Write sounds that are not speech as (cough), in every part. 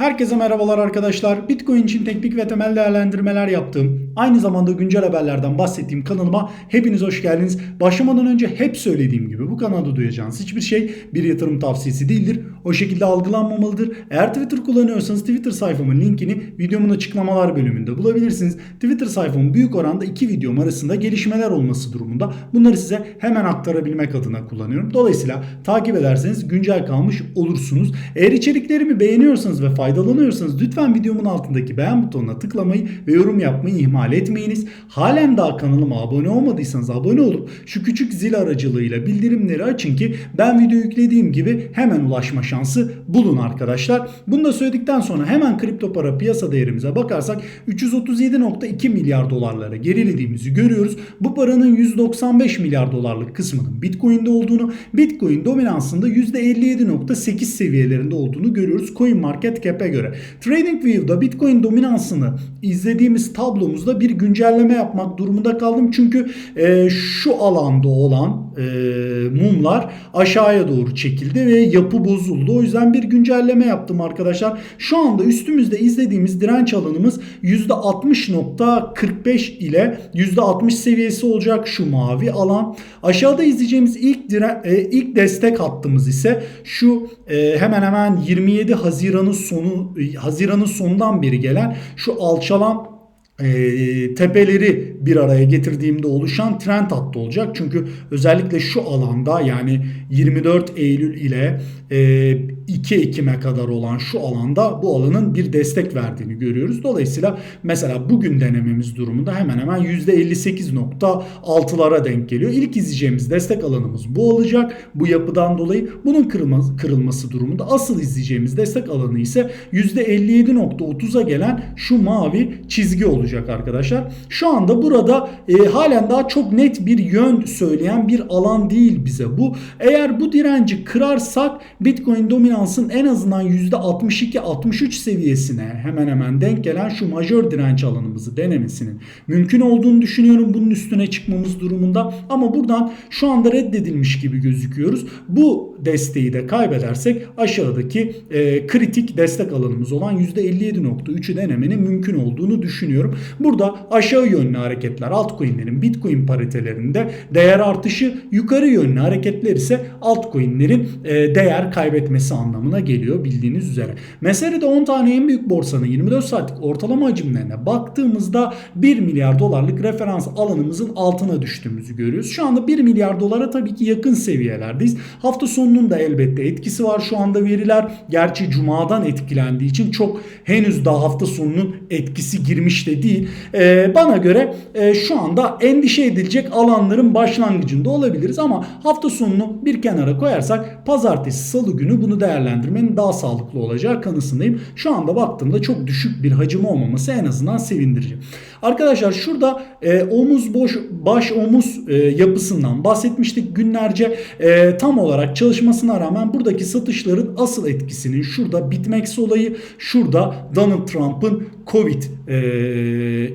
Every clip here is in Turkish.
Herkese merhabalar arkadaşlar. Bitcoin için teknik ve temel değerlendirmeler yaptığım, aynı zamanda güncel haberlerden bahsettiğim kanalıma hepiniz hoş geldiniz. Başlamadan önce hep söylediğim gibi bu kanalda duyacağınız hiçbir şey bir yatırım tavsiyesi değildir. O şekilde algılanmamalıdır. Eğer Twitter kullanıyorsanız Twitter sayfamın linkini videomun açıklamalar bölümünde bulabilirsiniz. Twitter sayfamın büyük oranda iki videom arasında gelişmeler olması durumunda bunları size hemen aktarabilmek adına kullanıyorum. Dolayısıyla takip ederseniz güncel kalmış olursunuz. Eğer içeriklerimi beğeniyorsanız ve faydalanıyorsanız lütfen videomun altındaki beğen butonuna tıklamayı ve yorum yapmayı ihmal etmeyiniz. Halen daha kanalıma abone olmadıysanız abone olup şu küçük zil aracılığıyla bildirimleri açın ki ben video yüklediğim gibi hemen ulaşma şansı bulun arkadaşlar. Bunu da söyledikten sonra hemen kripto para piyasa değerimize bakarsak 337.2 milyar dolarlara gerilediğimizi görüyoruz. Bu paranın 195 milyar dolarlık kısmının Bitcoin'de olduğunu, Bitcoin dominansında %57.8 seviyelerinde olduğunu görüyoruz Coin Market Cap'e göre. TradingView'da Bitcoin dominansını izlediğimiz tablomuzda bir güncelleme yapmak durumunda kaldım. Çünkü e, şu alanda olan e, mumlar aşağıya doğru çekildi ve yapı bozuldu. O yüzden bir güncelleme yaptım arkadaşlar. Şu anda üstümüzde izlediğimiz direnç alanımız %60.45 ile %60 seviyesi olacak şu mavi alan. Aşağıda izleyeceğimiz ilk dire, e, ilk destek hattımız ise şu e, hemen hemen 27 Haziran'ın sonu Haziran'ın sonundan beri gelen şu alçalan e, tepeleri bir araya getirdiğimde oluşan trend hattı olacak. Çünkü özellikle şu alanda yani 24 Eylül ile e, 2 Ekim'e kadar olan şu alanda bu alanın bir destek verdiğini görüyoruz. Dolayısıyla mesela bugün denememiz durumunda hemen hemen %58.6'lara denk geliyor. İlk izleyeceğimiz destek alanımız bu olacak. Bu yapıdan dolayı bunun kırılması, kırılması durumunda asıl izleyeceğimiz destek alanı ise %57.30'a gelen şu mavi çizgi olacak arkadaşlar. Şu anda burada e, halen daha çok net bir yön söyleyen bir alan değil bize bu. Eğer bu direnci kırarsak Bitcoin dominansın en azından %62-63 seviyesine hemen hemen denk gelen şu majör direnç alanımızı denemesinin mümkün olduğunu düşünüyorum bunun üstüne çıkmamız durumunda. Ama buradan şu anda reddedilmiş gibi gözüküyoruz. Bu desteği de kaybedersek aşağıdaki e, kritik destek alanımız olan %57.3'ü denemenin mümkün olduğunu düşünüyorum. Burada aşağı yönlü hareketler altcoin'lerin Bitcoin paritelerinde değer artışı, yukarı yönlü hareketler ise altcoin'lerin e, değer kaybetmesi anlamına geliyor bildiğiniz üzere. Meselede 10 tane en büyük borsanın 24 saatlik ortalama hacimlerine baktığımızda 1 milyar dolarlık referans alanımızın altına düştüğümüzü görüyoruz. Şu anda 1 milyar dolara tabii ki yakın seviyelerdeyiz. Hafta sonunun da elbette etkisi var şu anda veriler. Gerçi cumadan etkilendiği için çok henüz daha hafta sonunun etkisi girmiş de değil. Ee, bana göre e, şu anda endişe edilecek alanların başlangıcında olabiliriz ama hafta sonunu bir kenara koyarsak pazartesi salı günü bunu değerlendirmenin daha sağlıklı olacağı kanısındayım. Şu anda baktığımda çok düşük bir hacim olmaması en azından sevindirici. Arkadaşlar şurada e, omuz boş baş omuz e, yapısından bahsetmiştik günlerce. E, tam olarak çalışmasına rağmen buradaki satışların asıl etkisinin şurada Bitmex olayı şurada Donald Trump'ın Covid e,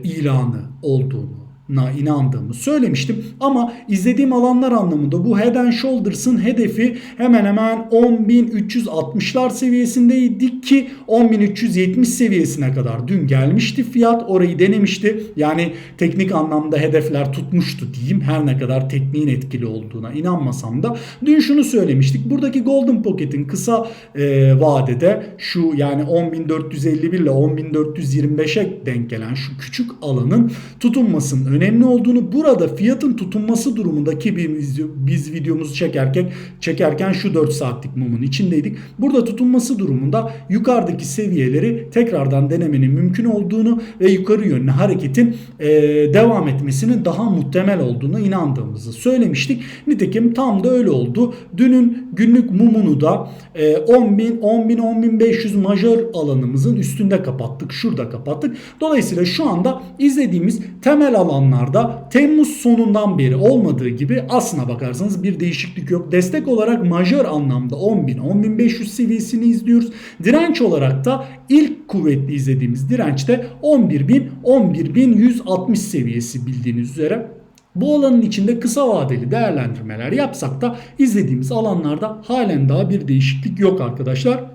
ilanı olduğunu na inandığımı söylemiştim. Ama izlediğim alanlar anlamında bu Head and Shoulders'ın hedefi hemen hemen 10.360'lar seviyesindeydik ki 10.370 seviyesine kadar dün gelmişti fiyat. Orayı denemişti. Yani teknik anlamda hedefler tutmuştu diyeyim. Her ne kadar tekniğin etkili olduğuna inanmasam da. Dün şunu söylemiştik. Buradaki Golden Pocket'in kısa e, vadede şu yani 10.451 ile 10.425'e denk gelen şu küçük alanın tutunmasının önemli olduğunu burada fiyatın tutunması durumundaki biz, biz videomuzu çekerken çekerken şu 4 saatlik mumun içindeydik. Burada tutunması durumunda yukarıdaki seviyeleri tekrardan denemenin mümkün olduğunu ve yukarı yönlü hareketin e, devam etmesinin daha muhtemel olduğunu inandığımızı söylemiştik. Nitekim tam da öyle oldu. Dünün günlük mumunu da e, 10.000 10.000 10.500 majör alanımızın üstünde kapattık. Şurada kapattık. Dolayısıyla şu anda izlediğimiz temel alan alanlarda Temmuz sonundan beri olmadığı gibi aslına bakarsanız bir değişiklik yok. Destek olarak majör anlamda 10.000-10.500 seviyesini izliyoruz. Direnç olarak da ilk kuvvetli izlediğimiz dirençte 11.000-11.160 seviyesi bildiğiniz üzere. Bu alanın içinde kısa vadeli değerlendirmeler yapsak da izlediğimiz alanlarda halen daha bir değişiklik yok arkadaşlar.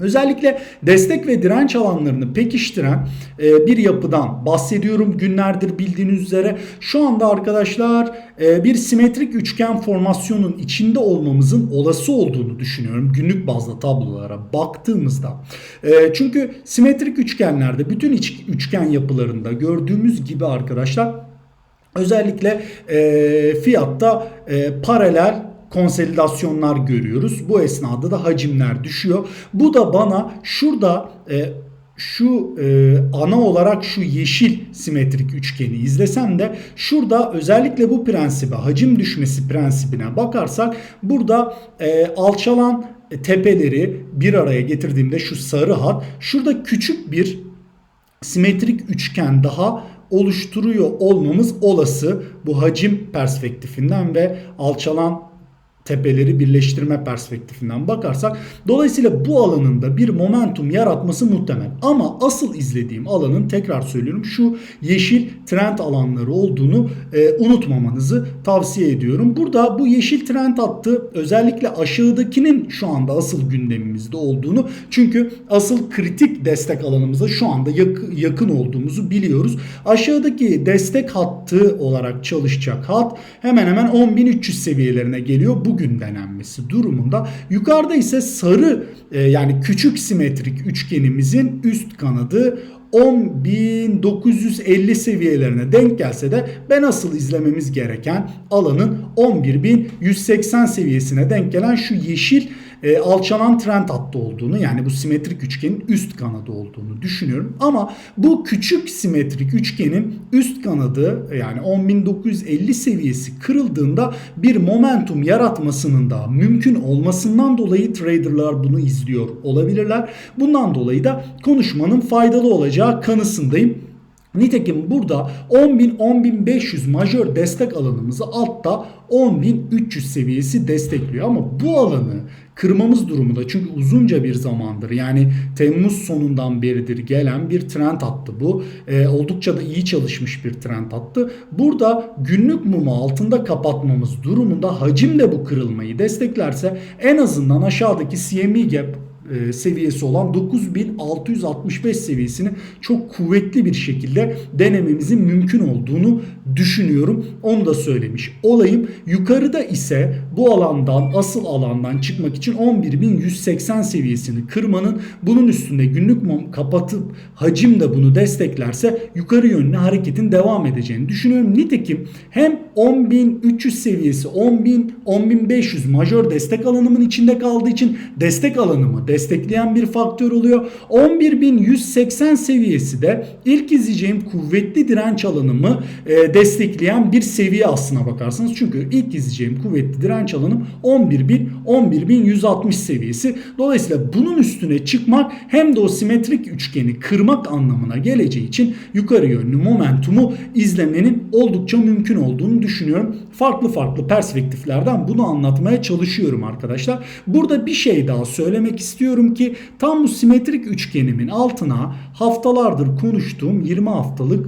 Özellikle destek ve direnç alanlarını pekiştiren e, bir yapıdan bahsediyorum. Günlerdir bildiğiniz üzere şu anda arkadaşlar e, bir simetrik üçgen formasyonun içinde olmamızın olası olduğunu düşünüyorum. Günlük bazda tablolara baktığımızda. E, çünkü simetrik üçgenlerde bütün üçgen yapılarında gördüğümüz gibi arkadaşlar özellikle fiyatta paralel konsolidasyonlar görüyoruz. Bu esnada da hacimler düşüyor. Bu da bana şurada e, şu e, ana olarak şu yeşil simetrik üçgeni izlesem de şurada özellikle bu prensibe hacim düşmesi prensibine bakarsak burada e, alçalan tepeleri bir araya getirdiğimde şu sarı hat şurada küçük bir simetrik üçgen daha oluşturuyor olmamız olası bu hacim perspektifinden ve alçalan tepeleri birleştirme perspektifinden bakarsak dolayısıyla bu alanın da bir momentum yaratması muhtemel. Ama asıl izlediğim alanın tekrar söylüyorum şu yeşil trend alanları olduğunu e, unutmamanızı tavsiye ediyorum. Burada bu yeşil trend hattı özellikle aşağıdakinin şu anda asıl gündemimizde olduğunu çünkü asıl kritik destek alanımıza şu anda yakın, yakın olduğumuzu biliyoruz. Aşağıdaki destek hattı olarak çalışacak hat hemen hemen 10.300 seviyelerine geliyor. Bu bugün denenmesi durumunda. Yukarıda ise sarı e, yani küçük simetrik üçgenimizin üst kanadı 10.950 seviyelerine denk gelse de ben asıl izlememiz gereken alanın 11.180 seviyesine denk gelen şu yeşil e, alçalan trend hattı olduğunu yani bu simetrik üçgenin üst kanadı olduğunu düşünüyorum. Ama bu küçük simetrik üçgenin üst kanadı yani 10.950 seviyesi kırıldığında bir momentum yaratmasının da mümkün olmasından dolayı traderlar bunu izliyor olabilirler. Bundan dolayı da konuşmanın faydalı olacağı kanısındayım. Nitekim burada 10.000-10.500 majör destek alanımızı altta 10.300 seviyesi destekliyor. Ama bu alanı kırmamız durumunda çünkü uzunca bir zamandır yani Temmuz sonundan beridir gelen bir trend attı bu. Ee, oldukça da iyi çalışmış bir trend attı. Burada günlük mumu altında kapatmamız durumunda hacim de bu kırılmayı desteklerse en azından aşağıdaki CME gap e, seviyesi olan 9665 seviyesini çok kuvvetli bir şekilde denememizin mümkün olduğunu düşünüyorum. Onu da söylemiş olayım. Yukarıda ise bu alandan asıl alandan çıkmak için 11180 seviyesini kırmanın bunun üstünde günlük mum kapatıp hacim de bunu desteklerse yukarı yönlü hareketin devam edeceğini düşünüyorum. Nitekim hem 10300 seviyesi 10000 10500 majör destek alanımın içinde kaldığı için destek alanımı destekleyen bir faktör oluyor. 11180 seviyesi de ilk izleyeceğim kuvvetli direnç alanımı e, destekleyen bir seviye aslına bakarsanız. Çünkü ilk izleyeceğim kuvvetli direnç alanım 11000 11160 seviyesi. Dolayısıyla bunun üstüne çıkmak hem de o simetrik üçgeni kırmak anlamına geleceği için yukarı yönlü momentumu izlemenin oldukça mümkün olduğunu düşünüyorum. Farklı farklı perspektiflerden bunu anlatmaya çalışıyorum arkadaşlar. Burada bir şey daha söylemek istiyorum ki tam bu simetrik üçgenimin altına haftalardır konuştuğum 20 haftalık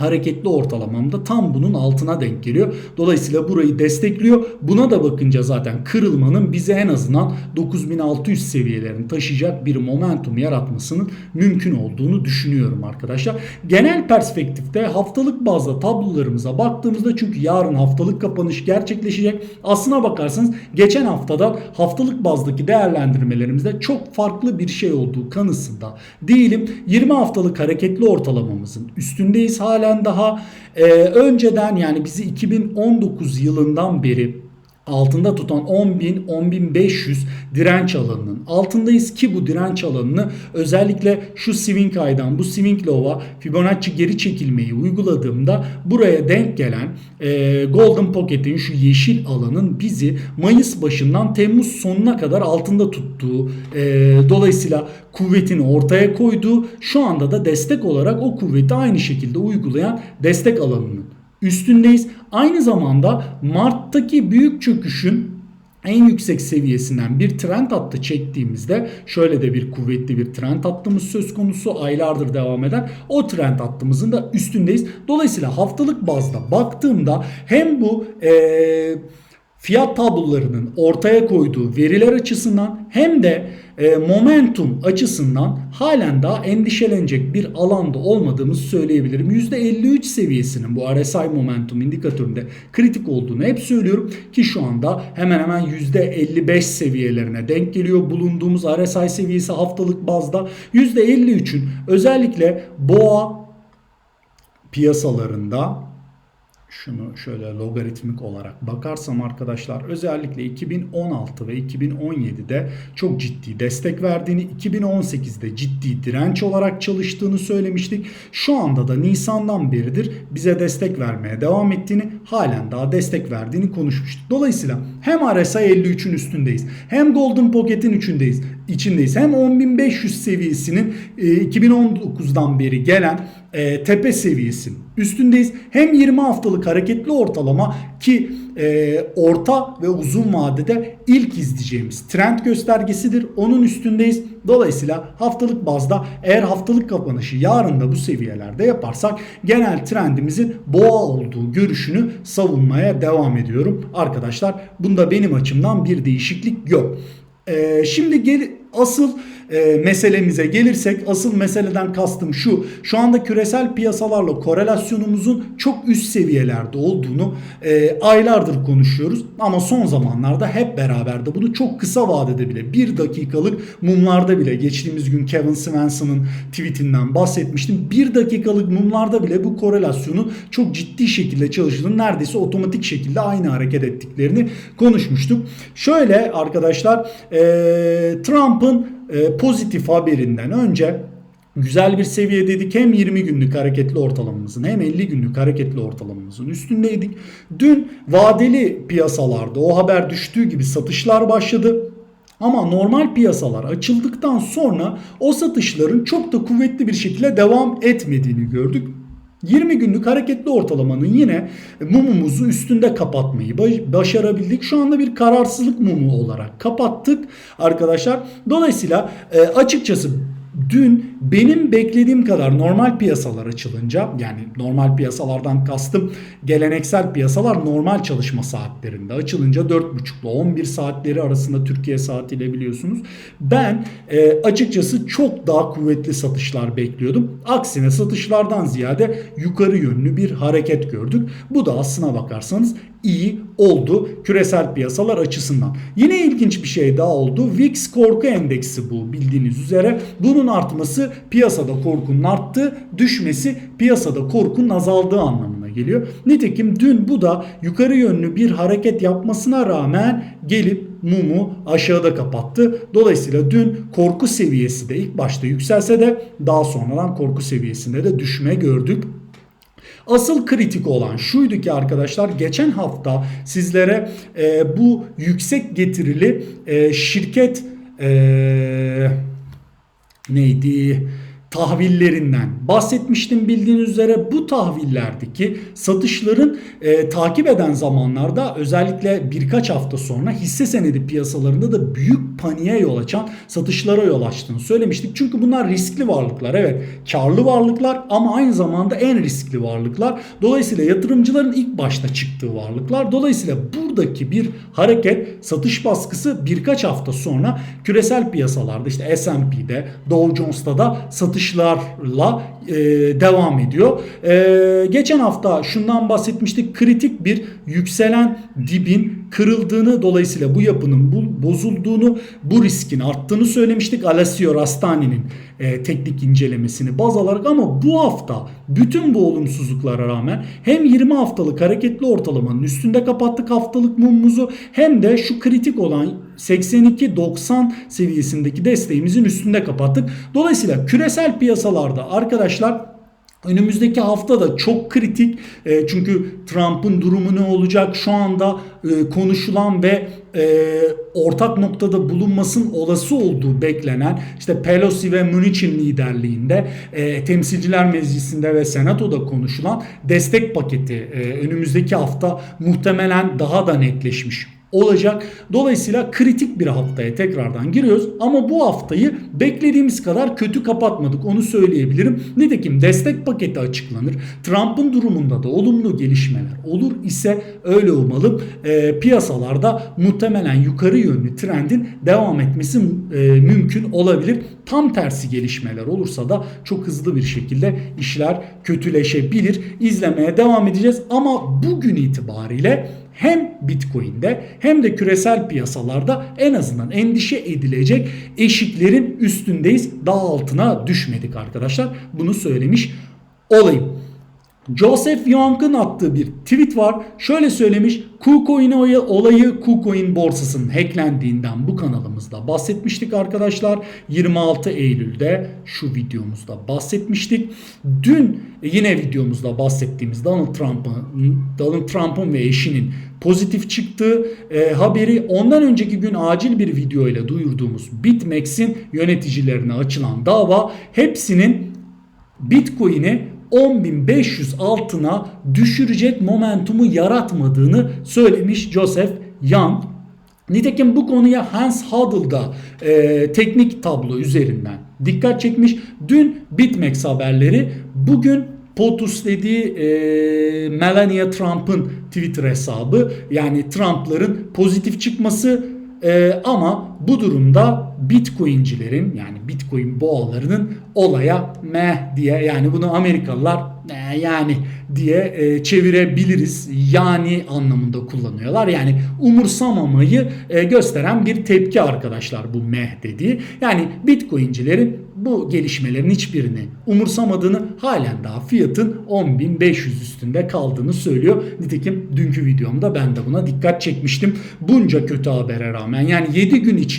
hareketli ortalamamda tam bunun altına denk geliyor. Dolayısıyla burayı destekliyor. Buna da bakınca zaten kırılmanın bize en azından 9600 seviyelerini taşıyacak bir momentum yaratmasının mümkün olduğunu düşünüyorum arkadaşlar. Genel perspektifte haftalık bazda tablolarımıza baktığımızda çünkü yarın haftalık kapanış gerçekleşecek. Aslına bakarsanız geçen haftada haftalık bazdaki değerlendirmelerimizde çok farklı bir şey olduğu kanısında değilim. 20 haftalık hareketli ortalamamızın üstündeyiz hala daha e, önceden yani bizi 2019 yılından beri altında tutan 10.000 10.500 direnç alanının altındayız ki bu direnç alanını özellikle şu swing aydan bu swing low'a Fibonacci geri çekilmeyi uyguladığımda buraya denk gelen e, Golden Pocket'in şu yeşil alanın bizi Mayıs başından Temmuz sonuna kadar altında tuttuğu e, dolayısıyla kuvvetini ortaya koyduğu şu anda da destek olarak o kuvveti aynı şekilde uygulayan destek alanının üstündeyiz. Aynı zamanda Mart'taki büyük çöküşün en yüksek seviyesinden bir trend hattı çektiğimizde şöyle de bir kuvvetli bir trend hattımız söz konusu aylardır devam eden o trend hattımızın da üstündeyiz. Dolayısıyla haftalık bazda baktığımda hem bu ee, fiyat tablolarının ortaya koyduğu veriler açısından hem de e, momentum açısından halen daha endişelenecek bir alanda olmadığımızı söyleyebilirim. %53 seviyesinin bu RSI momentum indikatöründe kritik olduğunu hep söylüyorum ki şu anda hemen hemen %55 seviyelerine denk geliyor. Bulunduğumuz RSI seviyesi haftalık bazda %53'ün özellikle boğa piyasalarında şunu şöyle logaritmik olarak bakarsam arkadaşlar özellikle 2016 ve 2017'de çok ciddi destek verdiğini, 2018'de ciddi direnç olarak çalıştığını söylemiştik. Şu anda da Nisan'dan beridir bize destek vermeye devam ettiğini, halen daha destek verdiğini konuşmuştuk. Dolayısıyla hem RSI 53'ün üstündeyiz, hem Golden Pocket'in üçündeyiz, içindeyiz. Hem 10.500 seviyesinin 2019'dan beri gelen e, tepe seviyesinin üstündeyiz. Hem 20 haftalık hareketli ortalama ki e, orta ve uzun vadede ilk izleyeceğimiz trend göstergesidir. Onun üstündeyiz. Dolayısıyla haftalık bazda eğer haftalık kapanışı yarın da bu seviyelerde yaparsak genel trendimizin boğa olduğu görüşünü savunmaya devam ediyorum. Arkadaşlar bunda benim açımdan bir değişiklik yok. E, şimdi gel asıl e, meselemize gelirsek asıl meseleden kastım şu. Şu anda küresel piyasalarla korelasyonumuzun çok üst seviyelerde olduğunu e, aylardır konuşuyoruz. Ama son zamanlarda hep beraber de bunu çok kısa vadede bile bir dakikalık mumlarda bile geçtiğimiz gün Kevin Swanson'ın tweetinden bahsetmiştim. Bir dakikalık mumlarda bile bu korelasyonun çok ciddi şekilde çalıştığını neredeyse otomatik şekilde aynı hareket ettiklerini konuşmuştuk. Şöyle arkadaşlar e, Trump'ın e, pozitif haberinden önce güzel bir seviye dedik. Hem 20 günlük hareketli ortalamamızın hem 50 günlük hareketli ortalamamızın üstündeydik. Dün vadeli piyasalarda o haber düştüğü gibi satışlar başladı. Ama normal piyasalar açıldıktan sonra o satışların çok da kuvvetli bir şekilde devam etmediğini gördük. 20 günlük hareketli ortalamanın yine mumumuzu üstünde kapatmayı başarabildik. Şu anda bir kararsızlık mumu olarak kapattık arkadaşlar. Dolayısıyla e, açıkçası dün benim beklediğim kadar normal piyasalar açılınca yani normal piyasalardan kastım geleneksel piyasalar normal çalışma saatlerinde açılınca 4.30 ile 11 saatleri arasında Türkiye saatiyle biliyorsunuz. Ben e, açıkçası çok daha kuvvetli satışlar bekliyordum. Aksine satışlardan ziyade yukarı yönlü bir hareket gördük. Bu da aslına bakarsanız iyi oldu küresel piyasalar açısından. Yine ilginç bir şey daha oldu. VIX korku endeksi bu bildiğiniz üzere. Bunun artması piyasada korkunun arttı, düşmesi piyasada korkunun azaldığı anlamına geliyor. Nitekim dün bu da yukarı yönlü bir hareket yapmasına rağmen gelip mumu aşağıda kapattı. Dolayısıyla dün korku seviyesi de ilk başta yükselse de daha sonradan korku seviyesinde de düşme gördük. Asıl kritik olan şuydu ki arkadaşlar geçen hafta sizlere e, bu yüksek getirili e, şirket e, neydi? Tahvillerinden bahsetmiştim bildiğiniz üzere bu tahvillerdeki satışların e, takip eden zamanlarda özellikle birkaç hafta sonra hisse senedi piyasalarında da büyük paniğe yol açan satışlara yol açtığını söylemiştik. Çünkü bunlar riskli varlıklar evet karlı varlıklar ama aynı zamanda en riskli varlıklar. Dolayısıyla yatırımcıların ilk başta çıktığı varlıklar. Dolayısıyla buradaki bir hareket satış baskısı birkaç hafta sonra küresel piyasalarda işte S&P'de Dow Jones'ta da satış satışlarla e, devam ediyor. E, geçen hafta şundan bahsetmiştik. Kritik bir yükselen dibin kırıldığını dolayısıyla bu yapının bu, bozulduğunu, bu riskin arttığını söylemiştik. Alessio Rastani'nin e, teknik incelemesini baz alarak ama bu hafta bütün bu olumsuzluklara rağmen hem 20 haftalık hareketli ortalamanın üstünde kapattık haftalık mumumuzu hem de şu kritik olan 82-90 seviyesindeki desteğimizin üstünde kapattık. Dolayısıyla küresel piyasalarda arkadaşlar Önümüzdeki hafta da çok kritik e, çünkü Trump'ın durumu ne olacak şu anda e, konuşulan ve e, ortak noktada bulunmasın olası olduğu beklenen işte Pelosi ve München liderliğinde temsilciler meclisinde ve senatoda konuşulan destek paketi önümüzdeki hafta muhtemelen daha da netleşmiş olacak. Dolayısıyla kritik bir haftaya tekrardan giriyoruz. Ama bu haftayı beklediğimiz kadar kötü kapatmadık onu söyleyebilirim. Nitekim destek paketi açıklanır. Trump'ın durumunda da olumlu gelişmeler olur ise öyle olmalı. E, piyasalarda muhtemelen yukarı yönlü trendin devam etmesi e, mümkün olabilir. Tam tersi gelişmeler olursa da çok hızlı bir şekilde işler kötüleşebilir. İzlemeye devam edeceğiz ama bugün itibariyle hem Bitcoin'de hem de küresel piyasalarda en azından endişe edilecek eşiklerin üstündeyiz. Daha altına düşmedik arkadaşlar. Bunu söylemiş olayım. Joseph Young'ın attığı bir tweet var. Şöyle söylemiş. KuCoin olayı KuCoin borsasının hacklendiğinden bu kanalımızda bahsetmiştik arkadaşlar. 26 Eylül'de şu videomuzda bahsetmiştik. Dün yine videomuzda bahsettiğimiz Donald Trump'ın Donald Trump'ın ve eşinin pozitif çıktığı e, haberi ondan önceki gün acil bir video ile duyurduğumuz BitMEX'in yöneticilerine açılan dava hepsinin Bitcoin'i 10.500 altına düşürecek momentumu yaratmadığını söylemiş Joseph Young. Nitekim bu konuya Hans da e, teknik tablo üzerinden dikkat çekmiş. Dün BitMEX haberleri bugün POTUS dediği e, Melania Trump'ın Twitter hesabı yani Trump'ların pozitif çıkması e, ama bu durumda Bitcoin'cilerin yani Bitcoin boğalarının olaya meh diye yani bunu Amerikalılar yani diye e, çevirebiliriz. Yani anlamında kullanıyorlar. Yani umursamamayı e, gösteren bir tepki arkadaşlar bu meh dediği. Yani Bitcoin'cilerin bu gelişmelerin hiçbirini umursamadığını halen daha fiyatın 10.500 üstünde kaldığını söylüyor. Nitekim dünkü videomda ben de buna dikkat çekmiştim. Bunca kötü habere rağmen yani 7 gün içinde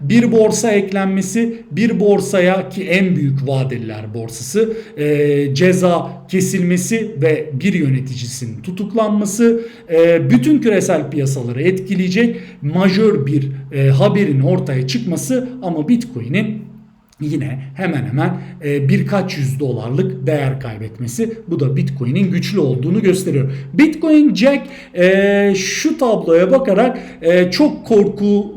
bir borsa eklenmesi bir borsaya ki en büyük vadeliler borsası e, ceza kesilmesi ve bir yöneticisinin tutuklanması e, bütün küresel piyasaları etkileyecek majör bir e, haberin ortaya çıkması ama Bitcoin'in yine hemen hemen e, birkaç yüz dolarlık değer kaybetmesi bu da Bitcoin'in güçlü olduğunu gösteriyor. Bitcoin Jack e, şu tabloya bakarak e, çok korku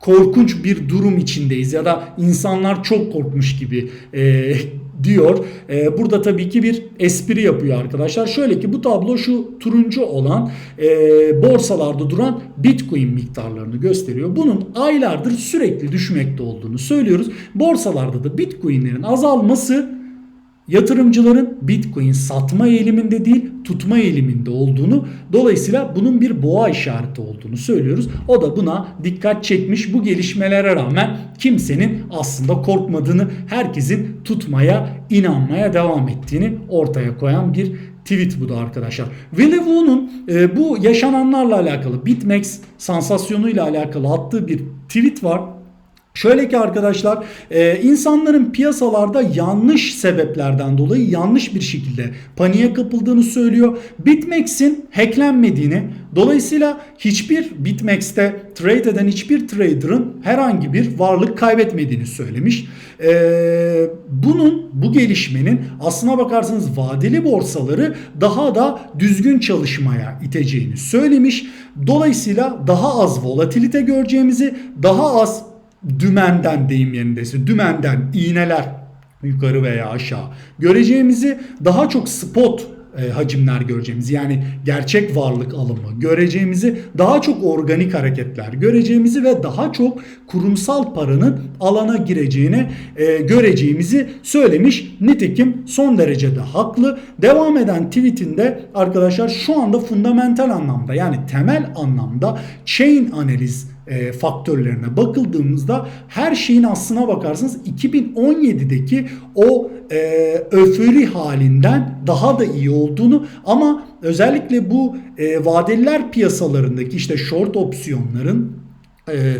korkunç bir durum içindeyiz ya da insanlar çok korkmuş gibi e, (laughs) diyor. E, burada tabii ki bir espri yapıyor arkadaşlar. Şöyle ki bu tablo şu turuncu olan e, borsalarda duran Bitcoin miktarlarını gösteriyor. Bunun aylardır sürekli düşmekte olduğunu söylüyoruz. Borsalarda da Bitcoin'lerin azalması yatırımcıların Bitcoin satma eğiliminde değil tutma eğiliminde olduğunu dolayısıyla bunun bir boğa işareti olduğunu söylüyoruz. O da buna dikkat çekmiş bu gelişmelere rağmen kimsenin aslında korkmadığını herkesin tutmaya inanmaya devam ettiğini ortaya koyan bir tweet bu da arkadaşlar. Willy Woo'nun e, bu yaşananlarla alakalı BitMEX sansasyonuyla alakalı attığı bir tweet var. Şöyle ki arkadaşlar e, insanların piyasalarda yanlış sebeplerden dolayı yanlış bir şekilde paniğe kapıldığını söylüyor. BitMEX'in hacklenmediğini dolayısıyla hiçbir BitMEX'te trade eden hiçbir trader'ın herhangi bir varlık kaybetmediğini söylemiş. E, bunun bu gelişmenin aslına bakarsanız vadeli borsaları daha da düzgün çalışmaya iteceğini söylemiş. Dolayısıyla daha az volatilite göreceğimizi, daha az dümenden deyim yerindeyse dümenden iğneler yukarı veya aşağı göreceğimizi daha çok spot e, hacimler göreceğimizi yani gerçek varlık alımı göreceğimizi daha çok organik hareketler göreceğimizi ve daha çok kurumsal paranın alana gireceğini e, göreceğimizi söylemiş. Nitekim son derecede haklı. Devam eden tweetinde arkadaşlar şu anda fundamental anlamda yani temel anlamda chain analiz e, faktörlerine bakıldığımızda her şeyin aslına bakarsanız 2017'deki o e, öfori halinden daha da iyi olduğunu ama özellikle bu e, vadeliler piyasalarındaki işte short opsiyonların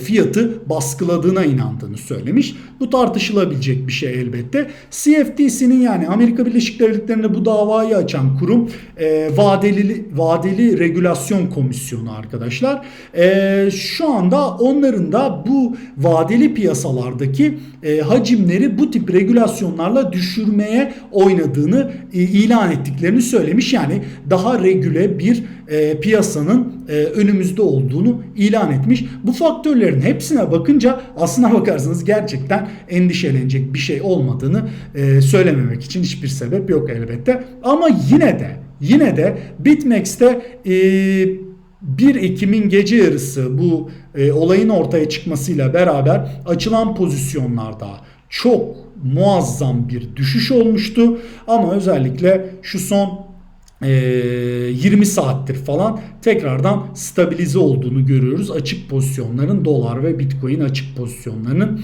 fiyatı baskıladığına inandığını söylemiş. Bu tartışılabilecek bir şey elbette. CFTC'nin yani Amerika Birleşik Devletleri'nde bu davayı açan kurum e, vadeli vadeli regülasyon komisyonu arkadaşlar. E, şu anda onların da bu vadeli piyasalardaki e, hacimleri bu tip regülasyonlarla düşürmeye oynadığını e, ilan ettiklerini söylemiş. Yani daha regüle bir e, piyasanın e, önümüzde olduğunu ilan etmiş. Bu faktörlerin hepsine bakınca aslına bakarsanız gerçekten endişelenecek bir şey olmadığını e, söylememek için hiçbir sebep yok elbette. Ama yine de yine de BitMEX'te e, 1 Ekim'in gece yarısı bu e, olayın ortaya çıkmasıyla beraber açılan pozisyonlarda çok muazzam bir düşüş olmuştu. Ama özellikle şu son 20 saattir falan tekrardan stabilize olduğunu görüyoruz. Açık pozisyonların dolar ve bitcoin açık pozisyonlarının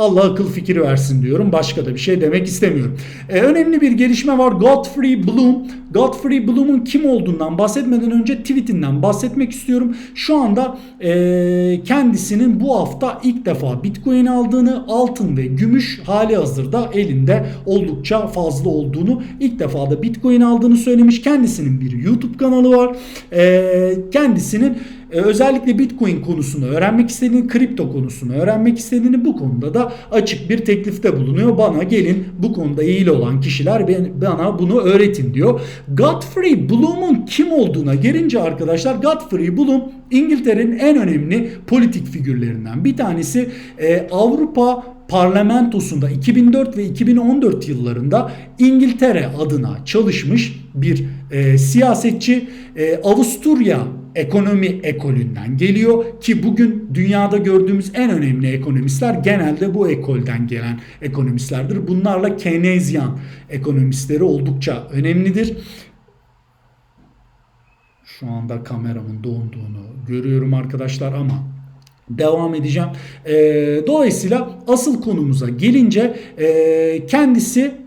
Allah akıl fikir versin diyorum. Başka da bir şey demek istemiyorum. Ee, önemli bir gelişme var. Godfrey Bloom. Godfrey Bloom'un kim olduğundan bahsetmeden önce tweetinden bahsetmek istiyorum. Şu anda e, kendisinin bu hafta ilk defa Bitcoin aldığını, altın ve gümüş hali hazırda elinde oldukça fazla olduğunu, ilk defa da Bitcoin aldığını söylemiş. Kendisinin bir YouTube kanalı var. E, kendisinin ee, özellikle Bitcoin konusunu öğrenmek istediğini, kripto konusunu öğrenmek istediğini bu konuda da açık bir teklifte bulunuyor. Bana gelin bu konuda iyi olan kişiler bana bunu öğretin diyor. Godfrey Bloom'un kim olduğuna gelince arkadaşlar Godfrey Bloom İngiltere'nin en önemli politik figürlerinden bir tanesi. Ee, Avrupa parlamentosunda 2004 ve 2014 yıllarında İngiltere adına çalışmış bir e, siyasetçi. E, Avusturya ekonomi ekolünden geliyor ki bugün dünyada gördüğümüz en önemli ekonomistler genelde bu ekolden gelen ekonomistlerdir. Bunlarla Keynesyen ekonomistleri oldukça önemlidir. Şu anda kameramın donduğunu görüyorum arkadaşlar ama devam edeceğim. E, dolayısıyla asıl konumuza gelince e, kendisi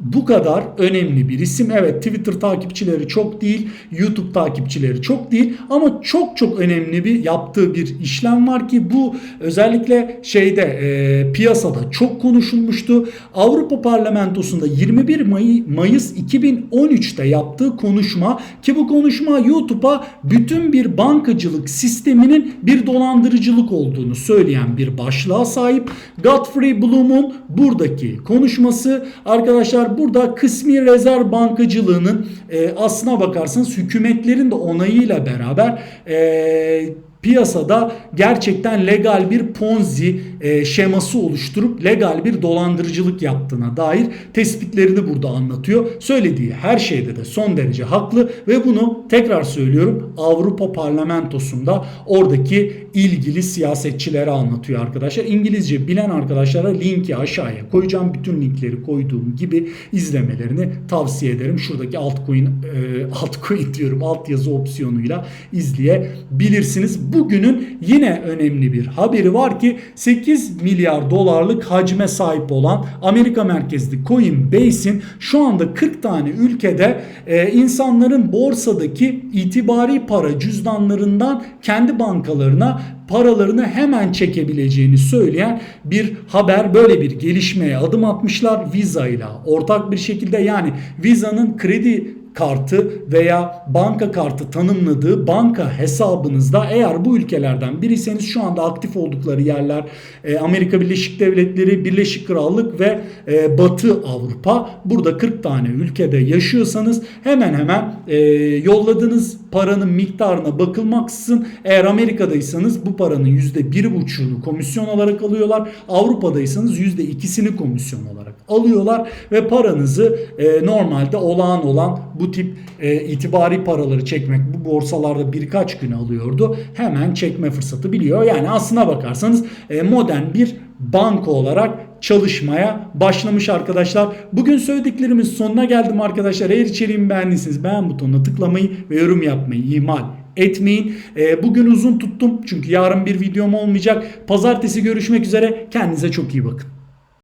bu kadar önemli bir isim. Evet Twitter takipçileri çok değil, YouTube takipçileri çok değil ama çok çok önemli bir yaptığı bir işlem var ki bu özellikle şeyde e, piyasada çok konuşulmuştu. Avrupa Parlamentosu'nda 21 May Mayıs 2013'te yaptığı konuşma ki bu konuşma YouTube'a bütün bir bankacılık sisteminin bir dolandırıcılık olduğunu söyleyen bir başlığa sahip. Godfrey Bloom'un buradaki konuşması arkadaşlar burada kısmi rezerv bankacılığının e, aslına bakarsanız hükümetlerin de onayıyla beraber e, piyasada gerçekten legal bir ponzi e, şeması oluşturup legal bir dolandırıcılık yaptığına dair tespitlerini burada anlatıyor. Söylediği her şeyde de son derece haklı ve bunu tekrar söylüyorum Avrupa Parlamentosu'nda oradaki ilgili siyasetçilere anlatıyor arkadaşlar. İngilizce bilen arkadaşlara linki aşağıya koyacağım. Bütün linkleri koyduğum gibi izlemelerini tavsiye ederim. Şuradaki altcoin e, (laughs) altcoin diyorum alt yazı opsiyonuyla izleyebilirsiniz bugünün yine önemli bir haberi var ki 8 milyar dolarlık hacme sahip olan Amerika merkezli Coinbase'in şu anda 40 tane ülkede e, insanların borsadaki itibari para cüzdanlarından kendi bankalarına paralarını hemen çekebileceğini söyleyen bir haber böyle bir gelişmeye adım atmışlar. Visa ile ortak bir şekilde yani Visa'nın kredi kartı veya banka kartı tanımladığı banka hesabınızda eğer bu ülkelerden biriyseniz şu anda aktif oldukları yerler e, Amerika Birleşik Devletleri, Birleşik Krallık ve e, Batı Avrupa. Burada 40 tane ülkede yaşıyorsanız hemen hemen e, yolladığınız paranın miktarına bakılmaksızın eğer Amerika'daysanız bu paranın %1,5'unu komisyon olarak alıyorlar. Avrupa'daysanız %2'sini komisyon olarak alıyorlar ve paranızı e, normalde olağan olan bu tip e, itibari paraları çekmek bu borsalarda birkaç gün alıyordu. Hemen çekme fırsatı biliyor. Yani aslına bakarsanız e, modern bir banka olarak çalışmaya başlamış arkadaşlar. Bugün söylediklerimiz sonuna geldim arkadaşlar. Eğer içeriğimi beğendiyseniz beğen butonuna tıklamayı ve yorum yapmayı ihmal etmeyin. E, bugün uzun tuttum çünkü yarın bir videom olmayacak. Pazartesi görüşmek üzere. Kendinize çok iyi bakın.